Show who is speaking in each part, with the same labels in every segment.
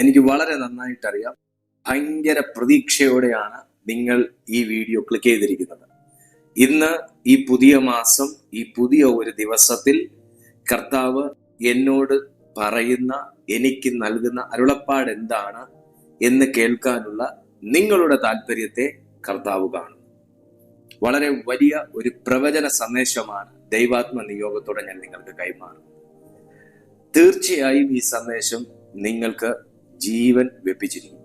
Speaker 1: എനിക്ക് വളരെ നന്നായിട്ടറിയാം ഭയങ്കര പ്രതീക്ഷയോടെയാണ് നിങ്ങൾ ഈ വീഡിയോ ക്ലിക്ക് ചെയ്തിരിക്കുന്നത് ഇന്ന് ഈ പുതിയ മാസം ഈ പുതിയ ഒരു ദിവസത്തിൽ കർത്താവ് എന്നോട് പറയുന്ന എനിക്ക് നൽകുന്ന അരുളപ്പാട് എന്താണ് എന്ന് കേൾക്കാനുള്ള നിങ്ങളുടെ താല്പര്യത്തെ കർത്താവ് കാണും വളരെ വലിയ ഒരു പ്രവചന സന്ദേശമാണ് ദൈവാത്മ നിയോഗത്തോടെ ഞാൻ നിങ്ങൾക്ക് കൈമാറും തീർച്ചയായും ഈ സന്ദേശം നിങ്ങൾക്ക് ജീവൻ വെപ്പിച്ചിരിക്കും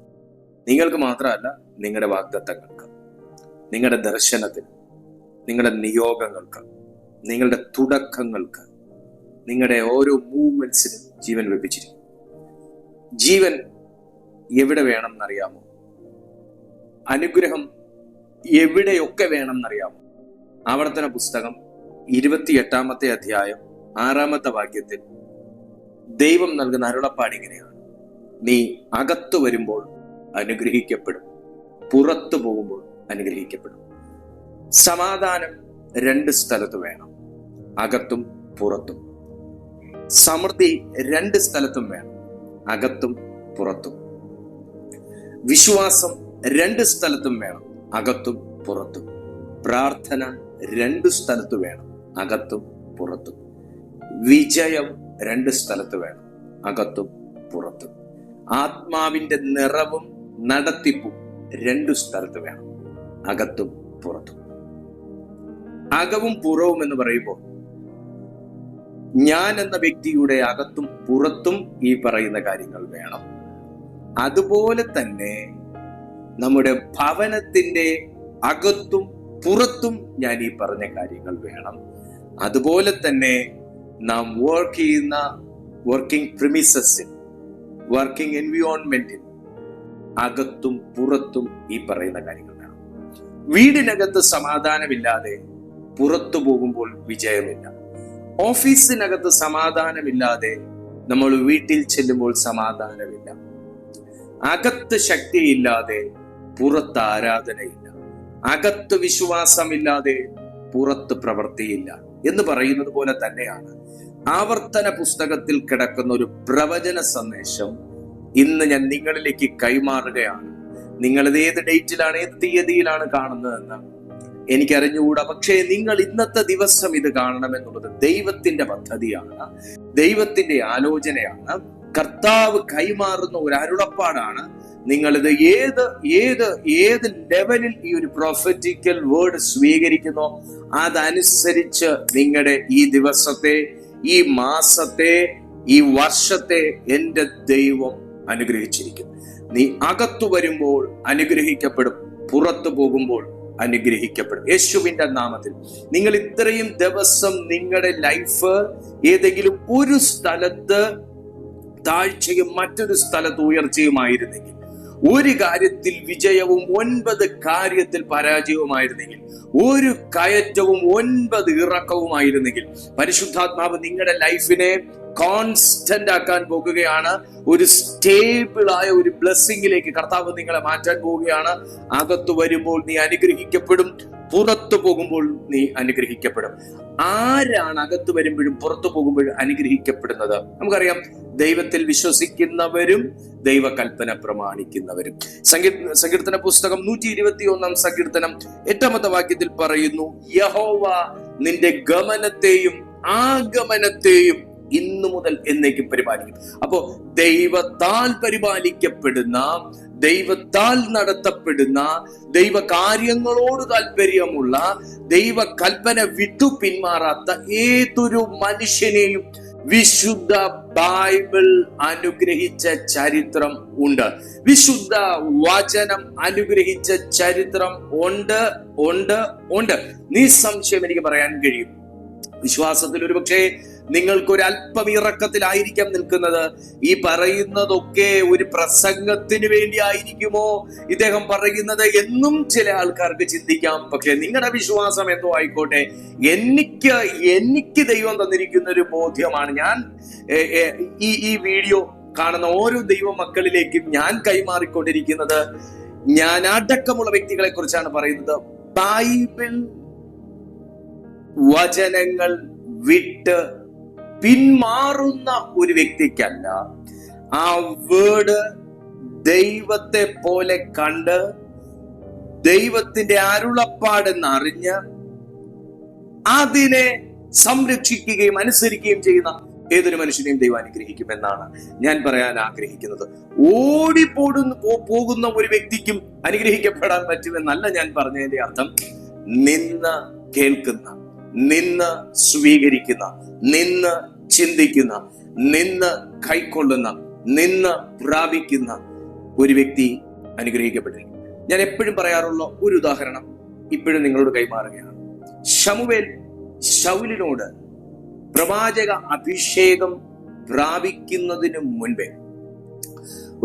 Speaker 1: നിങ്ങൾക്ക് മാത്രമല്ല നിങ്ങളുടെ വാഗ്ദത്തങ്ങൾക്ക് നിങ്ങളുടെ ദർശനത്തിന് നിങ്ങളുടെ നിയോഗങ്ങൾക്ക് നിങ്ങളുടെ തുടക്കങ്ങൾക്ക് നിങ്ങളുടെ ഓരോ മൂവ്മെന്റ്സിനും ജീവൻ വെപ്പിച്ചിരിക്കും ജീവൻ എവിടെ വേണം എന്നറിയാമോ അനുഗ്രഹം എവിടെയൊക്കെ വേണം എന്നറിയാമോ ആവർത്തന പുസ്തകം ഇരുപത്തിയെട്ടാമത്തെ അധ്യായം ആറാമത്തെ വാക്യത്തിൽ ദൈവം നൽകുന്ന അരുളപ്പാട് ഇങ്ങനെയാണ് നീ അകത്തു വരുമ്പോൾ അനുഗ്രഹിക്കപ്പെടും പുറത്തു പോകുമ്പോൾ അനുഗ്രഹിക്കപ്പെടും സമാധാനം രണ്ട് സ്ഥലത്ത് വേണം അകത്തും പുറത്തും സമൃദ്ധി രണ്ട് സ്ഥലത്തും വേണം അകത്തും പുറത്തും വിശ്വാസം രണ്ട് സ്ഥലത്തും വേണം അകത്തും പുറത്തും പ്രാർത്ഥന രണ്ട് സ്ഥലത്ത് വേണം അകത്തും പുറത്തും വിജയം രണ്ട് സ്ഥലത്ത് വേണം അകത്തും പുറത്തും ആത്മാവിന്റെ നിറവും നടത്തിപ്പും രണ്ടു സ്ഥലത്ത് വേണം അകത്തും പുറത്തും അകവും പുറവും എന്ന് പറയുമ്പോൾ ഞാൻ എന്ന വ്യക്തിയുടെ അകത്തും പുറത്തും ഈ പറയുന്ന കാര്യങ്ങൾ വേണം അതുപോലെ തന്നെ നമ്മുടെ ഭവനത്തിന്റെ അകത്തും പുറത്തും ഞാൻ ഈ പറഞ്ഞ കാര്യങ്ങൾ വേണം അതുപോലെ തന്നെ നാം വർക്ക് ചെയ്യുന്ന വർക്കിംഗ് പ്രിമിസസിൽ വർക്കിംഗ് എൻവിയോൺമെന്റിൽ അകത്തും പുറത്തും ഈ പറയുന്ന കാര്യങ്ങൾ വേണം വീടിനകത്ത് സമാധാനമില്ലാതെ പുറത്തു പോകുമ്പോൾ വിജയമില്ല ഓഫീസിനകത്ത് സമാധാനമില്ലാതെ നമ്മൾ വീട്ടിൽ ചെല്ലുമ്പോൾ സമാധാനമില്ല അകത്ത് ശക്തിയില്ലാതെ പുറത്ത് ആരാധനയില്ല അകത്ത് വിശ്വാസമില്ലാതെ പുറത്ത് പ്രവൃത്തിയില്ല എന്ന് പറയുന്നത് പോലെ തന്നെയാണ് ആവർത്തന പുസ്തകത്തിൽ കിടക്കുന്ന ഒരു പ്രവചന സന്ദേശം ഇന്ന് ഞാൻ നിങ്ങളിലേക്ക് കൈമാറുകയാണ് നിങ്ങൾ ഇത് ഏത് ഡേറ്റിലാണ് ഏത് തീയതിയിലാണ് കാണുന്നതെന്ന് എനിക്കറിഞ്ഞുകൂടാ പക്ഷേ നിങ്ങൾ ഇന്നത്തെ ദിവസം ഇത് കാണണമെന്നുള്ളത് ദൈവത്തിന്റെ പദ്ധതിയാണ് ദൈവത്തിന്റെ ആലോചനയാണ് കർത്താവ് കൈമാറുന്ന ഒരു അരുളപ്പാടാണ് നിങ്ങളിത് ഏത് ഏത് ഏത് ലെവലിൽ ഈ ഒരു പ്രൊഫറ്റിക്കൽ വേർഡ് സ്വീകരിക്കുന്നോ അതനുസരിച്ച് നിങ്ങളുടെ ഈ ദിവസത്തെ ഈ മാസത്തെ ഈ വർഷത്തെ എൻ്റെ ദൈവം അനുഗ്രഹിച്ചിരിക്കും നീ അകത്തു വരുമ്പോൾ അനുഗ്രഹിക്കപ്പെടും പുറത്തു പോകുമ്പോൾ അനുഗ്രഹിക്കപ്പെടും യേശുവിന്റെ നാമത്തിൽ നിങ്ങൾ ഇത്രയും ദിവസം നിങ്ങളുടെ ലൈഫ് ഏതെങ്കിലും ഒരു സ്ഥലത്ത് താഴ്ചയും മറ്റൊരു സ്ഥലത്ത് ഉയർച്ചയുമായിരുന്നെങ്കിൽ ഒരു കാര്യത്തിൽ വിജയവും ഒൻപത് കാര്യത്തിൽ പരാജയവുമായിരുന്നെങ്കിൽ ഒരു കയറ്റവും ഒൻപത് ഇറക്കവുമായിരുന്നെങ്കിൽ പരിശുദ്ധാത്മാവ് നിങ്ങളുടെ ലൈഫിനെ കോൺസ്റ്റന്റ് ആക്കാൻ പോകുകയാണ് ഒരു സ്റ്റേബിൾ ആയ ഒരു ബ്ലെസ്സിംഗിലേക്ക് കർത്താവ് നിങ്ങളെ മാറ്റാൻ പോവുകയാണ് അകത്ത് വരുമ്പോൾ നീ അനുഗ്രഹിക്കപ്പെടും പുറത്തു പോകുമ്പോൾ നീ അനുഗ്രഹിക്കപ്പെടും ആരാണ് അകത്ത് വരുമ്പോഴും പുറത്തു പോകുമ്പോഴും അനുഗ്രഹിക്കപ്പെടുന്നത് നമുക്കറിയാം ദൈവത്തിൽ വിശ്വസിക്കുന്നവരും ദൈവകൽപ്പന പ്രമാണിക്കുന്നവരും സങ്കീർത്തന പുസ്തകം നൂറ്റി ഇരുപത്തി ഒന്നാം സങ്കീർത്തനം എട്ടാമത്തെ വാക്യത്തിൽ പറയുന്നു യഹോവ നിന്റെ ഗമനത്തെയും ആഗമനത്തെയും ഇന്നു മുതൽ എന്നേക്കും പരിപാലിക്കും അപ്പോ ദൈവത്താൽ പരിപാലിക്കപ്പെടുന്ന ദൈവത്താൽ നടത്തപ്പെടുന്ന ദൈവകാര്യങ്ങളോട് താല്പര്യമുള്ള ദൈവ കൽപ്പന വിട്ടു പിന്മാറാത്ത ഏതൊരു മനുഷ്യനെയും വിശുദ്ധ ബൈബിൾ അനുഗ്രഹിച്ച ചരിത്രം ഉണ്ട് വിശുദ്ധ വചനം അനുഗ്രഹിച്ച ചരിത്രം ഉണ്ട് ഉണ്ട് ഉണ്ട് നിസ്സംശയം എനിക്ക് പറയാൻ കഴിയും വിശ്വാസത്തിൽ പക്ഷേ നിങ്ങൾക്കൊരു അല്പം ഇറക്കത്തിലായിരിക്കാം നിൽക്കുന്നത് ഈ പറയുന്നതൊക്കെ ഒരു പ്രസംഗത്തിന് വേണ്ടി ആയിരിക്കുമോ ഇദ്ദേഹം പറയുന്നത് എന്നും ചില ആൾക്കാർക്ക് ചിന്തിക്കാം പക്ഷെ നിങ്ങളുടെ വിശ്വാസം എന്തോ ആയിക്കോട്ടെ എനിക്ക് എനിക്ക് ദൈവം തന്നിരിക്കുന്ന ഒരു ബോധ്യമാണ് ഞാൻ ഈ ഈ വീഡിയോ കാണുന്ന ഓരോ ദൈവ മക്കളിലേക്കും ഞാൻ കൈമാറിക്കൊണ്ടിരിക്കുന്നത് ഞാൻ അടക്കമുള്ള വ്യക്തികളെ കുറിച്ചാണ് പറയുന്നത് ബൈബിൾ വചനങ്ങൾ വിട്ട് പിന്മാറുന്ന ഒരു വ്യക്തിക്കല്ല ആ വേർഡ് ദൈവത്തെ പോലെ കണ്ട് ദൈവത്തിന്റെ അരുളപ്പാടെന്ന് അറിഞ്ഞ് അതിനെ സംരക്ഷിക്കുകയും അനുസരിക്കുകയും ചെയ്യുന്ന ഏതൊരു മനുഷ്യനെയും ദൈവം അനുഗ്രഹിക്കുമെന്നാണ് ഞാൻ പറയാൻ ആഗ്രഹിക്കുന്നത് ഓടിപ്പോടുന്ന പോകുന്ന ഒരു വ്യക്തിക്കും അനുഗ്രഹിക്കപ്പെടാൻ പറ്റുമെന്നല്ല ഞാൻ പറഞ്ഞതിന്റെ അർത്ഥം നിന്ന് കേൾക്കുന്ന നിന്ന് സ്വീകരിക്കുന്ന നിന്ന് ചിന്തിക്കുന്ന നിന്ന് കൈക്കൊള്ളുന്ന നിന്ന് പ്രാപിക്കുന്ന ഒരു വ്യക്തി അനുഗ്രഹിക്കപ്പെട്ടിരിക്കും ഞാൻ എപ്പോഴും പറയാറുള്ള ഒരു ഉദാഹരണം ഇപ്പോഴും നിങ്ങളോട് കൈമാറുകയാണ് ഷമുവേൽ ശൗലിനോട് പ്രവാചക അഭിഷേകം പ്രാപിക്കുന്നതിന് മുൻപേ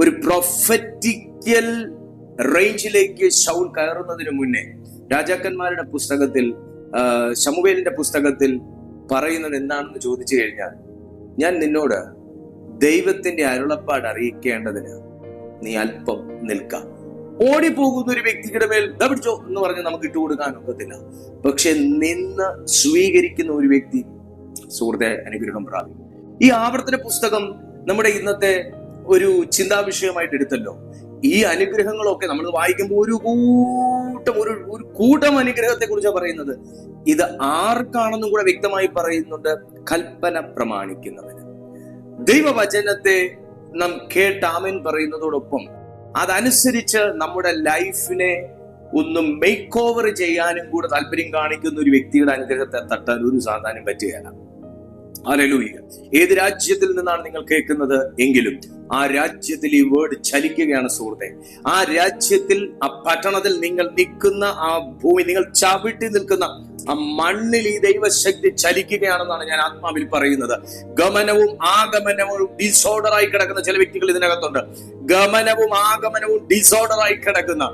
Speaker 1: ഒരു പ്രൊഫറ്റിക്കൽ റേഞ്ചിലേക്ക് ഷൗൽ കയറുന്നതിന് മുന്നേ രാജാക്കന്മാരുടെ പുസ്തകത്തിൽ ശമുവേലിന്റെ പുസ്തകത്തിൽ പറയുന്നത് എന്താണെന്ന് ചോദിച്ചു കഴിഞ്ഞാൽ ഞാൻ നിന്നോട് ദൈവത്തിന്റെ അരുളപ്പാട് അറിയിക്കേണ്ടതിന് നീ അല്പം നിൽക്കാം ഓടിപ്പോകുന്ന ഒരു വ്യക്തിയുടെ മേൽ ദപിച്ചോ എന്ന് പറഞ്ഞ് നമുക്ക് ഇട്ടുകൊടുക്കാൻ ഒക്കത്തില്ല പക്ഷെ നിന്ന് സ്വീകരിക്കുന്ന ഒരു വ്യക്തി സുഹൃത്തെ അനുഗ്രഹം പ്രാപിക്കും ഈ ആവർത്തന പുസ്തകം നമ്മുടെ ഇന്നത്തെ ഒരു ചിന്താവിഷയമായിട്ട് എടുത്തല്ലോ ഈ അനുഗ്രഹങ്ങളൊക്കെ നമ്മൾ വായിക്കുമ്പോൾ ഒരു കൂട്ടം ഒരു ഒരു കുറിച്ച് പറയുന്നത് ഇത് ആർക്കാണെന്നും കൂടെ വ്യക്തമായി പറയുന്നുണ്ട് കൽപ്പന പ്രമാണിക്കുന്നവന് ദൈവവചനത്തെ നാം കേട്ടാമൻ പറയുന്നതോടൊപ്പം അതനുസരിച്ച് നമ്മുടെ ലൈഫിനെ ഒന്ന് മേക്ക് ഓവർ ചെയ്യാനും കൂടെ താല്പര്യം കാണിക്കുന്ന ഒരു വ്യക്തിയുടെ അനുഗ്രഹത്തെ തട്ടാൻ ഒരു സാധാനം പറ്റുകയാണ് അലലൂയ ഏത് രാജ്യത്തിൽ നിന്നാണ് നിങ്ങൾ കേൾക്കുന്നത് എങ്കിലും ആ രാജ്യത്തിൽ ഈ വേർഡ് ചലിക്കുകയാണ് സുഹൃത്തെ ആ രാജ്യത്തിൽ ആ പട്ടണത്തിൽ നിങ്ങൾ നിൽക്കുന്ന ആ ഭൂമി നിങ്ങൾ ചവിട്ടി നിൽക്കുന്ന ആ മണ്ണിൽ ഈ ദൈവശക്തി ചലിക്കുകയാണെന്നാണ് ഞാൻ ആത്മാവിൽ പറയുന്നത് ഗമനവും ആഗമനവും ഡിസോർഡറായി കിടക്കുന്ന ചില വ്യക്തികൾ ഇതിനകത്തുണ്ട് ഗമനവും ആഗമനവും ഡിസോർഡറായി കിടക്കുന്ന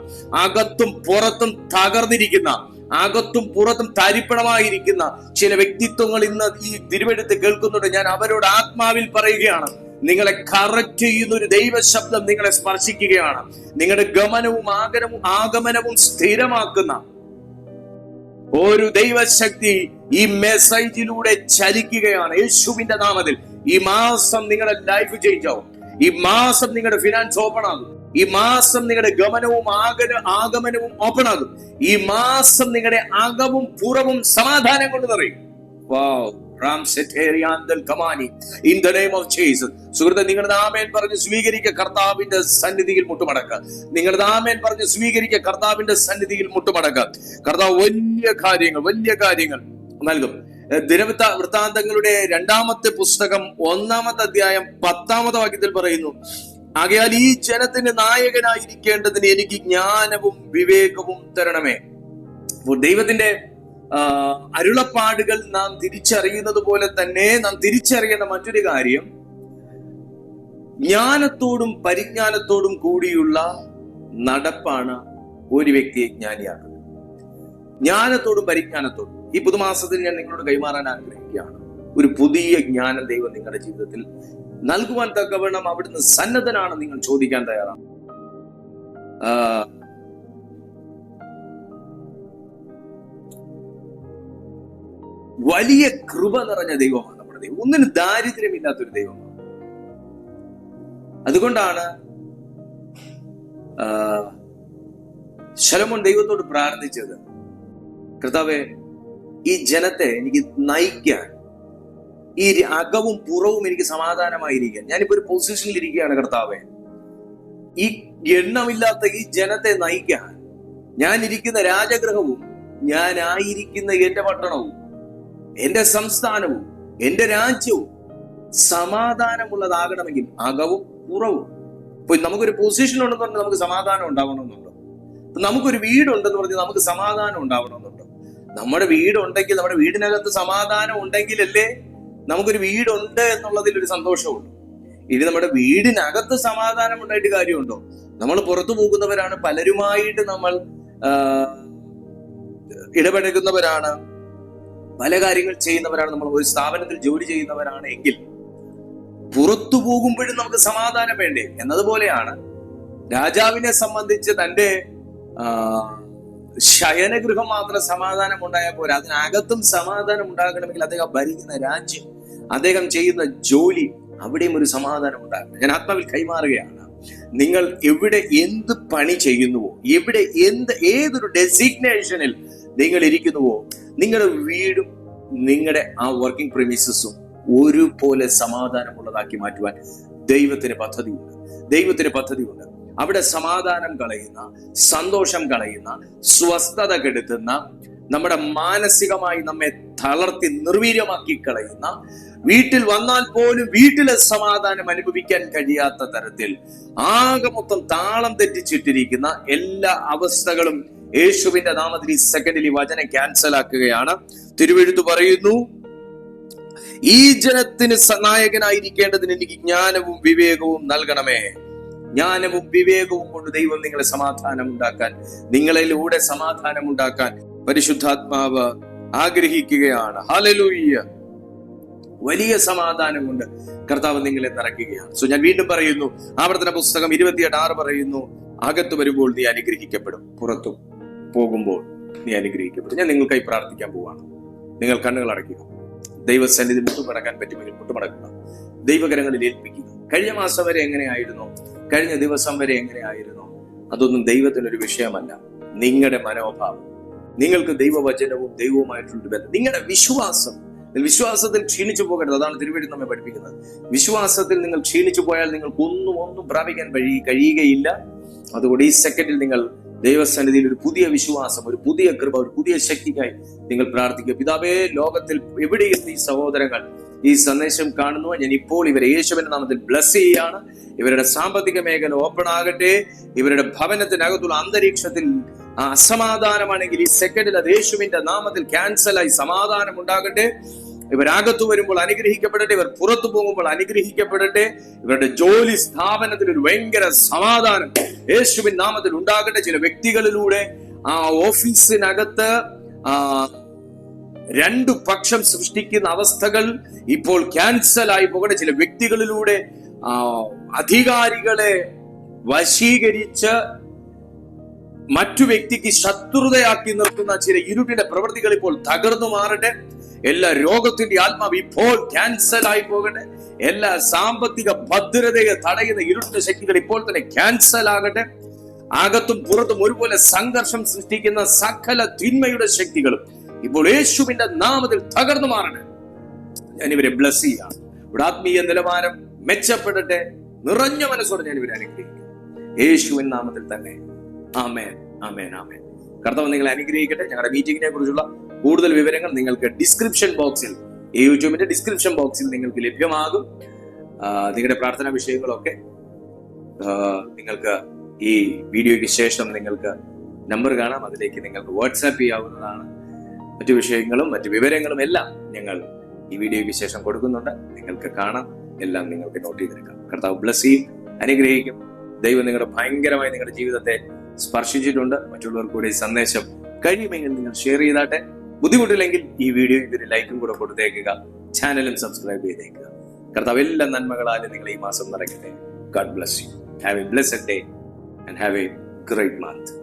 Speaker 1: അകത്തും പുറത്തും തകർന്നിരിക്കുന്ന അകത്തും പുറത്തും തരിപ്പണമായിരിക്കുന്ന ചില വ്യക്തിത്വങ്ങൾ ഇന്ന് ഈ തിരുവെടുത്ത് കേൾക്കുന്നുണ്ട് ഞാൻ അവരോട് ആത്മാവിൽ പറയുകയാണ് നിങ്ങളെ കറക്റ്റ് ചെയ്യുന്ന ഒരു ദൈവ ശബ്ദം നിങ്ങളെ സ്പർശിക്കുകയാണ് നിങ്ങളുടെ ഗമനവും ആഗമനവും ആഗമനവും സ്ഥിരമാക്കുന്ന ഒരു ദൈവശക്തി ഈ മെസ്സേജിലൂടെ ചലിക്കുകയാണ് യേശുവിന്റെ നാമത്തിൽ ഈ മാസം നിങ്ങളുടെ ലൈഫ് ചേഞ്ച് ആവും ഈ മാസം നിങ്ങളുടെ ഫിനാൻസ് ഓപ്പൺ ആകും ഈ മാസം നിങ്ങളുടെ ഗമനവും ആഗന ആഗമനവും ഓപ്പൺ ആകും ഈ മാസം നിങ്ങളുടെ അകവും പുറവും സമാധാനം കൊണ്ട് നിറയും in the name of Jesus സുഹൃത്തെ നിങ്ങളുടെ ആമേൻ പറഞ്ഞ് സ്വീകരിക്കുക കർത്താവിന്റെ സന്നിധിയിൽ മുട്ടുമടക്കുക നിങ്ങളുടെ ആമേൻ പറഞ്ഞ് സ്വീകരിക്കുക കർത്താവിന്റെ സന്നിധിയിൽ മുട്ടുമടക്കുക കർത്താവ് വലിയ കാര്യങ്ങൾ വലിയ കാര്യങ്ങൾ നൽകും ദിനവൃത്ത വൃത്താന്തങ്ങളുടെ രണ്ടാമത്തെ പുസ്തകം ഒന്നാമത്തെ അധ്യായം പത്താമത്തെ വാക്യത്തിൽ പറയുന്നു ആകയാൽ ഈ ജനത്തിന് നായകനായിരിക്കേണ്ടതിന് എനിക്ക് ജ്ഞാനവും വിവേകവും തരണമേ ദൈവത്തിന്റെ അരുളപ്പാടുകൾ നാം തിരിച്ചറിയുന്നത് പോലെ തന്നെ നാം തിരിച്ചറിയേണ്ട മറ്റൊരു കാര്യം ജ്ഞാനത്തോടും പരിജ്ഞാനത്തോടും കൂടിയുള്ള നടപ്പാണ് ഒരു വ്യക്തിയെ ജ്ഞാനിയാക്കുന്നത് ജ്ഞാനത്തോടും പരിജ്ഞാനത്തോടും ഈ പുതുമാസത്തിൽ ഞാൻ നിങ്ങളോട് കൈമാറാൻ ആഗ്രഹിക്കുകയാണ് ഒരു പുതിയ ജ്ഞാനം ദൈവം നിങ്ങളുടെ ജീവിതത്തിൽ നൽകുവാൻ തക്കവണ്ണം അവിടുന്ന് സന്നദ്ധനാണ് നിങ്ങൾ ചോദിക്കാൻ തയ്യാറാണ് വലിയ കൃപ നിറഞ്ഞ ദൈവമാണ് നമ്മുടെ ദൈവം ഒന്നിന് ദാരിദ്ര്യമില്ലാത്തൊരു ദൈവമാണ് അതുകൊണ്ടാണ് ശലമോൻ ദൈവത്തോട് പ്രാർത്ഥിച്ചത് കർത്താവെ ഈ ജനത്തെ എനിക്ക് നയിക്കാൻ ഈ അകവും പുറവും എനിക്ക് സമാധാനമായിരിക്കാൻ ഞാനിപ്പോ ഒരു പൊസിഷനിൽ ഇരിക്കുകയാണ് കർത്താവെ ഈ എണ്ണമില്ലാത്ത ഈ ജനത്തെ നയിക്കാൻ ഞാൻ ഇരിക്കുന്ന രാജഗ്രഹവും ഞാൻ ആയിരിക്കുന്ന എന്റെ പട്ടണവും എന്റെ സംസ്ഥാനവും എന്റെ രാജ്യവും സമാധാനമുള്ളതാകണമെങ്കിൽ അകവും പുറവും ഇപ്പൊ നമുക്കൊരു പൊസിഷൻ ഉണ്ടെന്ന് പറഞ്ഞാൽ നമുക്ക് സമാധാനം ഉണ്ടാവണമെന്നുണ്ടോ നമുക്കൊരു വീടുണ്ടെന്ന് പറഞ്ഞാൽ നമുക്ക് സമാധാനം ഉണ്ടാവണമെന്നുണ്ടോ നമ്മുടെ വീടുണ്ടെങ്കിൽ നമ്മുടെ വീടിനകത്ത് സമാധാനം ഉണ്ടെങ്കിലല്ലേ നമുക്കൊരു വീടുണ്ട് എന്നുള്ളതിൽ ഒരു സന്തോഷമുണ്ട് ഇനി നമ്മുടെ വീടിനകത്ത് സമാധാനം ഉണ്ടായിട്ട് കാര്യമുണ്ടോ നമ്മൾ പുറത്തു പോകുന്നവരാണ് പലരുമായിട്ട് നമ്മൾ ഇടപഴകുന്നവരാണ് പല കാര്യങ്ങൾ ചെയ്യുന്നവരാണ് നമ്മൾ ഒരു സ്ഥാപനത്തിൽ ജോലി ചെയ്യുന്നവരാണ് എങ്കിൽ പുറത്തു പോകുമ്പോഴും നമുക്ക് സമാധാനം വേണ്ടേ എന്നതുപോലെയാണ് രാജാവിനെ സംബന്ധിച്ച് തൻ്റെ ശയനഗൃഹം മാത്രം സമാധാനം ഉണ്ടായാൽ പോരാ അതിനകത്തും സമാധാനം ഉണ്ടാകണമെങ്കിൽ അദ്ദേഹം ഭരിക്കുന്ന രാജ്യം അദ്ദേഹം ചെയ്യുന്ന ജോലി അവിടെയും ഒരു സമാധാനം ഉണ്ടാകണം ഞാൻ ആത്മാവിൽ കൈമാറുകയാണ് നിങ്ങൾ എവിടെ എന്ത് പണി ചെയ്യുന്നുവോ എവിടെ എന്ത് ഏതൊരു ഡെസിഗ്നേഷനിൽ നിങ്ങൾ ഇരിക്കുന്നുവോ നിങ്ങളുടെ വീടും നിങ്ങളുടെ ആ വർക്കിംഗ് പ്രിമിസസും ഒരുപോലെ സമാധാനമുള്ളതാക്കി മാറ്റുവാൻ ദൈവത്തിന് പദ്ധതിയുണ്ട് ദൈവത്തിന് പദ്ധതിയുണ്ട് അവിടെ സമാധാനം കളയുന്ന സന്തോഷം കളയുന്ന സ്വസ്ഥത കെടുത്തുന്ന നമ്മുടെ മാനസികമായി നമ്മെ തളർത്തി നിർവീര്യമാക്കി കളയുന്ന വീട്ടിൽ വന്നാൽ പോലും വീട്ടിലെ സമാധാനം അനുഭവിക്കാൻ കഴിയാത്ത തരത്തിൽ ആകെ മൊത്തം താളം തെറ്റിച്ചിട്ടിരിക്കുന്ന എല്ലാ അവസ്ഥകളും യേശുവിന്റെ നാമത്തിൽ ഈ സെക്കൻഡിൽ ഈ വചനം ക്യാൻസൽ ആക്കുകയാണ് തിരുവെഴുത്ത് പറയുന്നു ഈ ജനത്തിന് നായകനായിരിക്കേണ്ടതിന് എനിക്ക് ജ്ഞാനവും വിവേകവും നൽകണമേ ജ്ഞാനവും വിവേകവും കൊണ്ട് ദൈവം നിങ്ങളെ സമാധാനം ഉണ്ടാക്കാൻ നിങ്ങളിലൂടെ സമാധാനം ഉണ്ടാക്കാൻ പരിശുദ്ധാത്മാവ് ആഗ്രഹിക്കുകയാണ് ഹാലലൂയ്യ വലിയ സമാധാനം കൊണ്ട് കർത്താവ് നിങ്ങളെ നിറയ്ക്കുകയാണ് സോ ഞാൻ വീണ്ടും പറയുന്നു ആവർത്തന പുസ്തകം ഇരുപത്തിയെട്ട് ആറ് പറയുന്നു അകത്ത് വരുമ്പോൾ നീ അനുഗ്രഹിക്കപ്പെടും പുറത്തും പോകുമ്പോൾ നീ അനുഗ്രഹിക്കപ്പെടും ഞാൻ നിങ്ങൾക്കായി പ്രാർത്ഥിക്കാൻ പോവാണ് നിങ്ങൾ കണ്ണുകൾ അടയ്ക്കുക ദൈവസന്നിധി മുട്ടുമടക്കാൻ പറ്റുമെങ്കിൽ മുട്ടുമടക്കുക ദൈവകരങ്ങളിൽ ഏൽപ്പിക്കുക കഴിഞ്ഞ മാസം വരെ എങ്ങനെയായിരുന്നു കഴിഞ്ഞ ദിവസം വരെ എങ്ങനെയായിരുന്നു അതൊന്നും ദൈവത്തിനൊരു വിഷയമല്ല നിങ്ങളുടെ മനോഭാവം നിങ്ങൾക്ക് ദൈവവചനവും ദൈവവുമായിട്ടുള്ള ബന്ധം നിങ്ങളുടെ വിശ്വാസം വിശ്വാസത്തിൽ ക്ഷീണിച്ചു പോകരുത് അതാണ് തിരുവഴി നമ്മെ പഠിപ്പിക്കുന്നത് വിശ്വാസത്തിൽ നിങ്ങൾ ക്ഷീണിച്ചു പോയാൽ നിങ്ങൾക്ക് ഒന്നും ഒന്നും പ്രാപിക്കാൻ കഴി കഴിയുകയില്ല അതുകൊണ്ട് ഈ സെക്കൻഡിൽ നിങ്ങൾ ദൈവസന്നിധിയിൽ ഒരു പുതിയ വിശ്വാസം ഒരു പുതിയ കൃപ ഒരു പുതിയ ശക്തിക്കായി നിങ്ങൾ പ്രാർത്ഥിക്കുക പിതാവേ ലോകത്തിൽ എവിടെയെത്തി സഹോദരങ്ങൾ ഈ സന്ദേശം കാണുന്നു ഞാൻ ഇപ്പോൾ ഇവരെ യേശുവിന്റെ നാമത്തിൽ ബ്ലസ് ചെയ്യാണ് ഇവരുടെ സാമ്പത്തിക മേഖല ഓപ്പൺ ആകട്ടെ ഇവരുടെ ഭവനത്തിനകത്തുള്ള അന്തരീക്ഷത്തിൽ അസമാധാനമാണെങ്കിൽ ഈ സെക്കൻഡിൽ അത് യേശുവിന്റെ നാമത്തിൽ ആയി സമാധാനം ഉണ്ടാകട്ടെ ഇവരകത്ത് വരുമ്പോൾ അനുഗ്രഹിക്കപ്പെടട്ടെ ഇവർ പുറത്തു പോകുമ്പോൾ അനുഗ്രഹിക്കപ്പെടട്ടെ ഇവരുടെ ജോലി സ്ഥാപനത്തിൽ ഒരു ഭയങ്കര സമാധാനം യേശുവിൻ നാമത്തിൽ ഉണ്ടാകട്ടെ ചില വ്യക്തികളിലൂടെ ആ ഓഫീസിനകത്ത് രണ്ടു പക്ഷം സൃഷ്ടിക്കുന്ന അവസ്ഥകൾ ഇപ്പോൾ ആയി പോകേണ്ട ചില വ്യക്തികളിലൂടെ അധികാരികളെ വശീകരിച്ച് മറ്റു വ്യക്തിക്ക് ശത്രുതയാക്കി നിർത്തുന്ന ചില ഇരുട്ടിന്റെ പ്രവൃത്തികൾ ഇപ്പോൾ തകർന്നു മാറട്ടെ എല്ലാ രോഗത്തിന്റെ ആത്മാവ് ഇപ്പോൾ ക്യാൻസൽ ആയി പോകട്ടെ എല്ലാ സാമ്പത്തിക ഭദ്രതയെ തടയുന്ന ഇരുട്ട ശക്തികൾ ഇപ്പോൾ തന്നെ ക്യാൻസൽ ആകട്ടെ അകത്തും പുറത്തും ഒരുപോലെ സംഘർഷം സൃഷ്ടിക്കുന്ന സകല തിന്മയുടെ ശക്തികളും ഇപ്പോൾ യേശുവിന്റെ നാമത്തിൽ തകർന്നു മാറണം ഞാൻ ഇവരെ ബ്ലസ് ചെയ്യാം ഇവിടെ ആത്മീയ നിലവാരം മെച്ചപ്പെടട്ടെ നിറഞ്ഞ മനസ്സോടെ ഞാൻ ഇവരെ അനുഗ്രഹിക്കും യേശുവിൻ നാമത്തിൽ തന്നെ ആമേൻ ആമേൻ ആമേൻ കർത്താവ് നിങ്ങളെ അനുഗ്രഹിക്കട്ടെ ഞങ്ങളുടെ മീറ്റിംഗിനെ കുറിച്ചുള്ള കൂടുതൽ വിവരങ്ങൾ നിങ്ങൾക്ക് ഡിസ്ക്രിപ്ഷൻ ബോക്സിൽ ഈ യൂട്യൂബിന്റെ ഡിസ്ക്രിപ്ഷൻ ബോക്സിൽ നിങ്ങൾക്ക് ലഭ്യമാകും നിങ്ങളുടെ പ്രാർത്ഥനാ വിഷയങ്ങളൊക്കെ നിങ്ങൾക്ക് ഈ വീഡിയോയ്ക്ക് ശേഷം നിങ്ങൾക്ക് നമ്പർ കാണാം അതിലേക്ക് നിങ്ങൾക്ക് വാട്സാപ്പ് ചെയ്യാവുന്നതാണ് മറ്റു വിഷയങ്ങളും മറ്റു വിവരങ്ങളും എല്ലാം ഞങ്ങൾ ഈ വീഡിയോയ്ക്ക് ശേഷം കൊടുക്കുന്നുണ്ട് നിങ്ങൾക്ക് കാണാം എല്ലാം നിങ്ങൾക്ക് നോട്ട് ചെയ്തെടുക്കാം കർത്താവ് ബ്ലസ് ചെയ്യും അനുഗ്രഹിക്കും ദൈവം നിങ്ങളുടെ ഭയങ്കരമായി നിങ്ങളുടെ ജീവിതത്തെ സ്പർശിച്ചിട്ടുണ്ട് മറ്റുള്ളവർ കൂടെ ഈ സന്ദേശം കഴിയുമെങ്കിൽ നിങ്ങൾ ഷെയർ ചെയ്താട്ടെ ബുദ്ധിമുട്ടില്ലെങ്കിൽ ഈ വീഡിയോ ഇതിന് ലൈക്കും കൂടെ കൊടുത്തേക്കുക ചാനലും സബ്സ്ക്രൈബ് ചെയ്തേക്കുക കർത്താവ് എല്ലാ നന്മകളാലും നിങ്ങൾ ഈ മാസം നിറയ്ക്കട്ടെ God bless you have a blessed day and have a great month